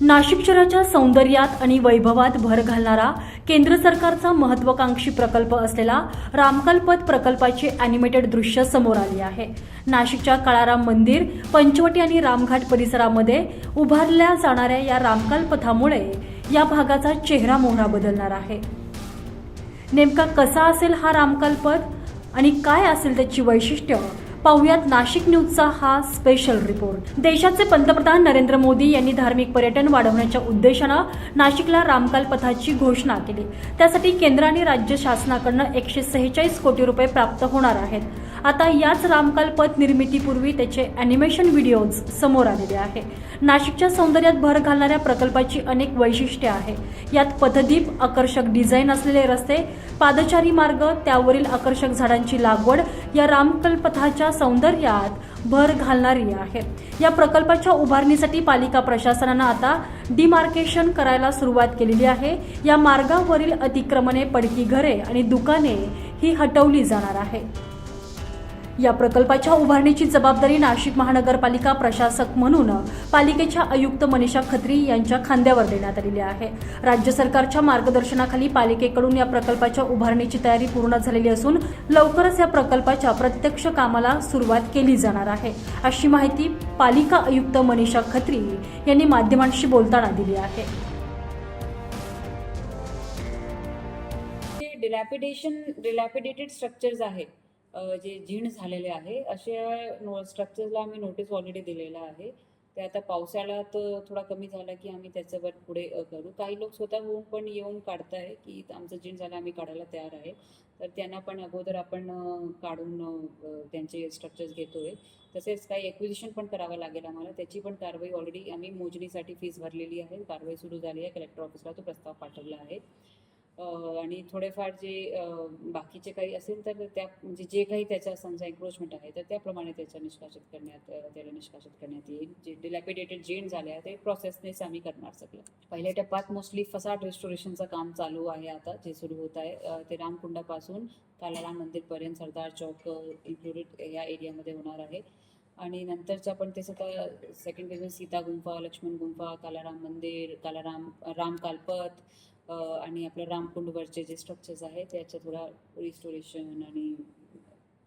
नाशिक शहराच्या सौंदर्यात आणि वैभवात भर घालणारा केंद्र सरकारचा महत्वाकांक्षी प्रकल्प असलेला रामकल्पथ प्रकल्पाची अॅनिमेटेड दृश्य समोर आली आहे. नाशिकच्या काळाराम मंदिर पंचवटी आणि रामघाट परिसरामध्ये उभारल्या जाणाऱ्या या रामकल्पथामुळे या भागाचा चेहरा मोहरा बदलणार आहे. नेमका कसा असेल हा रामकल्पथ आणि काय असेल त्याची वैशिष्ट्य पाहुयात नाशिक न्यूजचा हा स्पेशल रिपोर्ट देशाचे पंतप्रधान नरेंद्र मोदी यांनी धार्मिक पर्यटन वाढवण्याच्या उद्देशानं नाशिकला रामकाल पथाची घोषणा केली. त्यासाठी केंद्र आणि राज्य शासनाकडनं एकशे सेहेचाळीस कोटी रुपये प्राप्त होणार आहेत. आता याच रामकाल पथ निर्मितीपूर्वी त्याचे अॅनिमेशन व्हिडिओज समोर आलेले आहे. नाशिकच्या सौंदर्यात भर घालणाऱ्या प्रकल्पाची अनेक वैशिष्ट्ये आहे. यात पथदीप आकर्षक डिझाईन असलेले रस्ते पादचारी मार्ग त्यावरील आकर्षक झाडांची लागवड या रामकल्पथाच्या सौंदर्यात भर घालणारी आहे. या प्रकल्पाच्या उभारणीसाठी पालिका प्रशासनानं आता डिमार्केशन करायला सुरुवात केलेली आहे. या मार्गावरील अतिक्रमणे पडकी घरे आणि दुकाने ही हटवली जाणार आहे. या प्रकल्पाच्या उभारणीची जबाबदारी नाशिक महानगरपालिका प्रशासक म्हणून पालिकेच्या आयुक्त मनीषा खत्री यांच्या खांद्यावर देण्यात आलेली आहे. राज्य सरकारच्या मार्गदर्शनाखाली पालिकेकडून या प्रकल्पाच्या उभारणीची तयारी पूर्ण झालेली असून लवकरच या प्रकल्पाच्या प्रत्यक्ष कामाला सुरुवात केली जाणार आहे. अशी माहिती पालिका आयुक्त मनीषा खत्री यांनी माध्यमांशी बोलताना दिली आहे. डिलॅपिडेशन डिलॅपिडेटेड स्ट्रक्चर्स आहे जे जीर्ण झालेले आहे अशा नो स्ट्रक्चरला आम्ही नोटीस ऑलरेडी दिलेला आहे. ते आता पावसाळ्यात थोडा कमी झाला की आम्ही त्याच्यावर पुढे करू. काही लोक स्वतः होऊन पण येऊन काढताय की आमचं जीण झालं आम्ही काढायला तयार आहे. तर त्यांना पण अगोदर आपण काढून त्यांचे स्ट्रक्चर्स घेतोय. तसेच काही एक्विजिशन पण करावं लागेल आम्हाला. त्याची पण कारवाई ऑलरेडी आम्ही मोजणीसाठी फीस भरलेली आहे. कारवाई सुरू झाली आहे. कलेक्टर ऑफिसला तो प्रस्ताव पाठवला आहे. आणि थोडेफार जे बाकीचे काही असेल तर त्या म्हणजे जे काही त्याच्या समजा एन्क्रोचमेंट आहे तर त्याप्रमाणे त्याच्या निष्कासित करण्यात त्याला निष्कासित करण्यात येईल. जे डिलॅपिडेटेड जेन झाले आहे ते प्रोसेसनेच आम्ही करणार सगळं. पहिल्या टप्प्यात मोस्टली फसाड रेस्टोरेशनचं काम चालू आहे आता जे सुरू होत आहे. ते रामकुंडापासून कालाराम मंदिरपर्यंत सरदार चौक इन्क्लुडेड या एरियामध्ये होणार आहे. आणि नंतरचं आपण ते सगळं सेकंड फेज सीता गुंफा लक्ष्मण गुंफा कालाराम मंदिर कालाराम राम कालपत आणि आपलं रामकुंडवरचे जे स्ट्रक्चर्स आहेत त्याचं थोडा रिस्टोरेशन आणि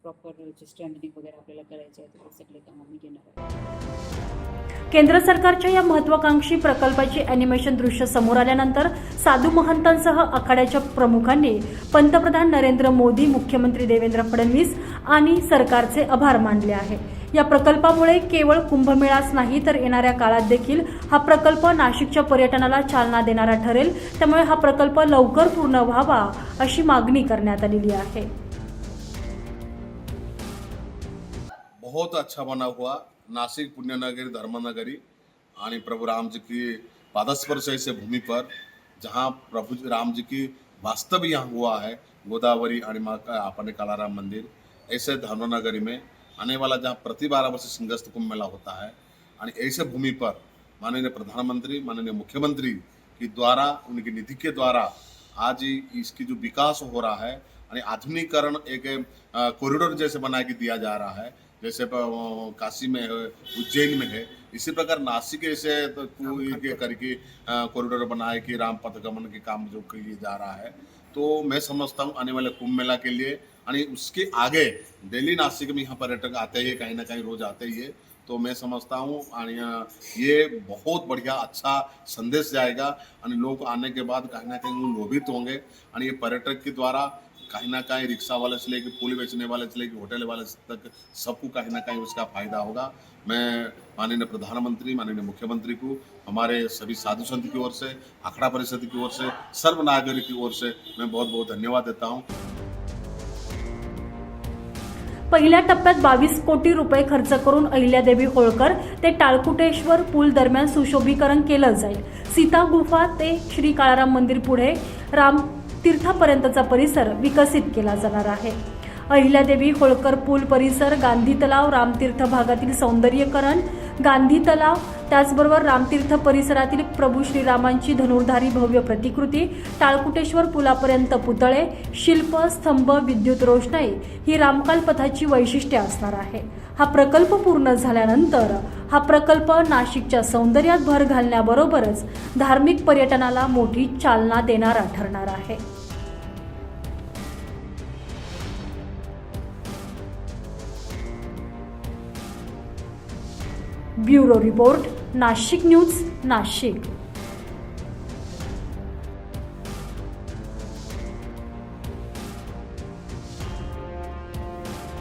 प्रॉपर जे स्ट्रेंथनिंग वगैरे आपल्याला करायचे आहे ते सगळे काम आम्ही घेणार आहोत. केंद्र सरकारच्या या महत्वाकांक्षी प्रकल्पाची अॅनिमेशन दृश्य समोर आल्यानंतर साधू महंतांसह आखाड्याच्या प्रमुखांनी पंतप्रधान नरेंद्र मोदी मुख्यमंत्री देवेंद्र फडणवीस आणि सरकारचे आभार मानले आहे या प्रकल्पामुळे केवळ कुंभमेळाच नाही तर येणाऱ्या काळात देखील हा प्रकल्प नाशिकच्या पर्यटनाला चालना देणारा ठरेल. त्यामुळे हा प्रकल्प लवकर पूर्ण व्हावा अशी मागणी करण्यात आलेली आहे. बहुत अच्छा बना हुआ नासिक पुण्यनगरी धर्मनगरी आणि प्रभु राम जी की पादस्पर्श ऐसे भूमि पर जहाँ प्रभु राम जी की वास्तव यहाँ हुआ है गोदावरी आणि माँ अपने कालाराम मंदिर ऐसे धर्मनगरी में आने वाला जहाँ प्रति बारह वर्ष सिंगस्त कुंभ मेला होता है आणि ऐसे भूमि पर माननीय प्रधानमंत्री माननीय मुख्यमंत्री के द्वारा उनकी निधि के द्वारा आज इसकी जो विकास हो रहा है आणि आधुनिकीकरण एक कॉरिडोर जैसे बना के दिया जा रहा है जैसे काशी में है उज्जैन में है इसी प्रकार नासिक ऐसे तो करके कॉरिडोर बनाए कि राम पथगमन के काम जो किए जा रहा है तो मैं समझता हूँ आने वाले कुंभ मेला के लिए। आणि उसके आगे दिल्ली नासिक में यहाँ पर्यटक आते ही है कहीं ना कहीं रोज आते ही है तो मैं समझता हूँ आणि ये बहुत बढ़िया अच्छा संदेश जाएगा। आणि लोग आने के बाद कहीं ना कहीं लोभित होंगे। आणि ये पर्यटक के द्वारा कहीं ना कहीं रिक्शा वाले से लेके फूल बेचने वाले से लेके होटल वाले तक सबको कहीं ना कहीं उसका फायदा होगा। मैं माननीय प्रधानमंत्री माननीय मुख्यमंत्री को हमारे सभी साधु संत की ओर से अखड़ा परिषद की ओर से सर्व नागरिक की ओर से मैं बहुत बहुत धन्यवाद देता हूँ। पहिल्या टप्प्यात बावीस कोटी रुपये खर्च करून अहिल्यादेवी होळकर ते टाळकुटेश्वर पूल दरम्यान सुशोभीकरण केलं जाईल. सीता गुफा ते श्री काळाराम मंदिर पुढे राम तीर्थापर्यंतचा परिसर विकसित केला जाणार आहे. अहिल्यादेवी होळकर पूल परिसर गांधी तलाव रामतीर्थ भागातील सौंदर्यकरण गांधी तलाव त्याचबरोबर रामतीर्थ परिसरातील प्रभू श्रीरामांची धनुर्धारी भव्य प्रतिकृती टाळकुटेश्वर पुलापर्यंत पुतळे शिल्प स्तंभ विद्युत रोषणाई ही रामकाल पथाची वैशिष्ट्ये असणार आहे. हा प्रकल्प पूर्ण झाल्यानंतर हा प्रकल्प नाशिकच्या सौंदर्यात भर घालण्याबरोबरच धार्मिक पर्यटनाला मोठी चालना देणारा ठरणार आहे. Bureau report Nashik news Nashik.